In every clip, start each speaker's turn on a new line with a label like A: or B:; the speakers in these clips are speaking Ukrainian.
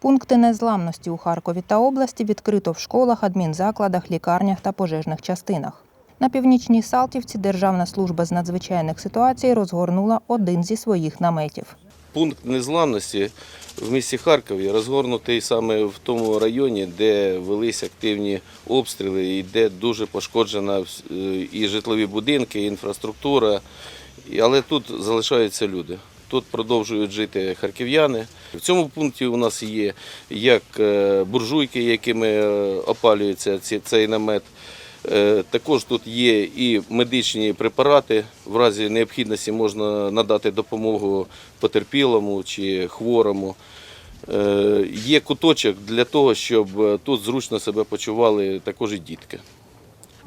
A: Пункти незламності у Харкові та області відкрито в школах, адмінзакладах, лікарнях та пожежних частинах. На північній Салтівці Державна служба з надзвичайних ситуацій розгорнула один зі своїх наметів.
B: Пункт незламності в місті Харкові розгорнутий саме в тому районі, де велись активні обстріли і де дуже пошкоджена е, і житлові будинки, і інфраструктура. Але тут залишаються люди. Тут продовжують жити харків'яни. В цьому пункті у нас є як е, буржуйки, якими е, опалюється цей намет. Е, Також тут є і медичні препарати. В разі необхідності можна надати допомогу потерпілому чи хворому. Є куточок для того, щоб тут зручно себе почували також і дітки,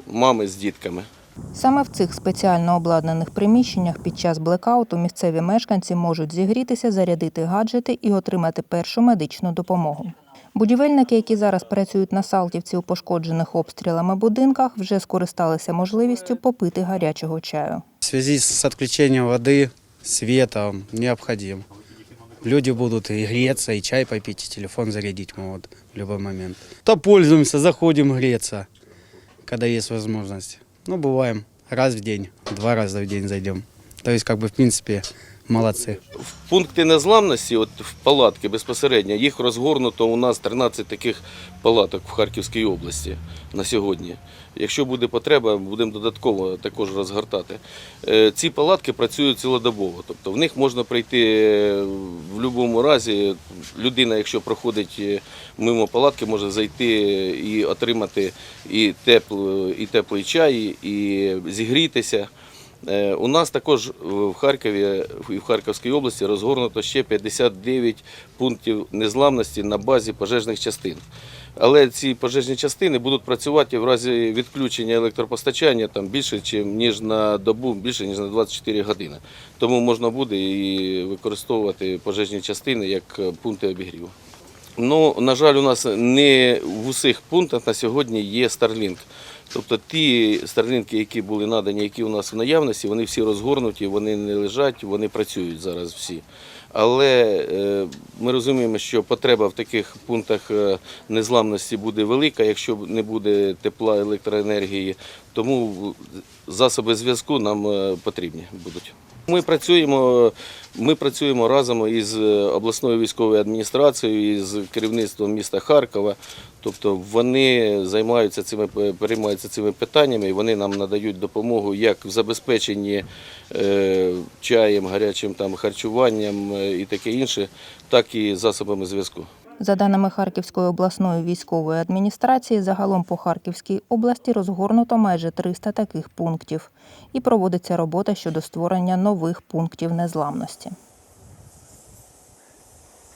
B: мами з дітками.
A: Саме в цих спеціально обладнаних приміщеннях під час блекауту місцеві мешканці можуть зігрітися, зарядити гаджети і отримати першу медичну допомогу. Будівельники, які зараз працюють на Салтівці у пошкоджених обстрілами будинках, вже скористалися можливістю попити гарячого чаю.
C: В связи с отключением воды, света необходим. Люди будут и греться, и чай попить, и телефон зарядить могут в любой момент. То пользуемся, заходим греться, когда есть возможность. Ну, бываем раз в день, два раза в день зайдем. То есть, как бы, в принципе, молодцы.
B: В пункти незламності, от в палатки безпосередньо, їх розгорнуто у нас 13 таких палаток в Харківській області на сьогодні. Якщо буде потреба, будемо додатково також розгортати. Е, Ці палатки працюють цілодобово, тобто в них можна прийти е, в будь-якому разі. Людина, якщо проходить е, мимо палатки, може зайти і отримати і, теплу, і теплий чай, і зігрітися. Е, У нас також в Харкові і в Харківській області розгорнуто ще 59 пунктів незламності на базі пожежних частин. Але ці пожежні частини будуть працювати в разі відключення електропостачання там більше, ніж на добу, більше ніж на 24 години. Тому можна буде і використовувати пожежні частини як е, пункти обігріву. Ну, на жаль, у нас не в усіх пунктах на сьогодні є Starlink. Тобто ті старлінки, які були надані, які у нас в наявності, вони всі розгорнуті, вони не лежать, вони працюють зараз всі. Але е, ми розуміємо, що потреба в таких пунктах е, незламності буде велика, якщо не буде тепла електроенергії, тому засоби зв'язку нам е, потрібні будуть. Ми працюємо, ми працюємо разом із обласною військовою адміністрацією, із керівництвом міста Харкова. Тобто вони займаються цими переймаються цими питаннями, і вони нам надають допомогу як в забезпеченні е, чаєм, гарячим там харчуванням е, і таке інше, так і засобами зв'язку.
A: За даними Харківської обласної військової адміністрації, загалом по Харківській області розгорнуто майже 300 таких пунктів і проводиться робота щодо створення нових пунктів незламності.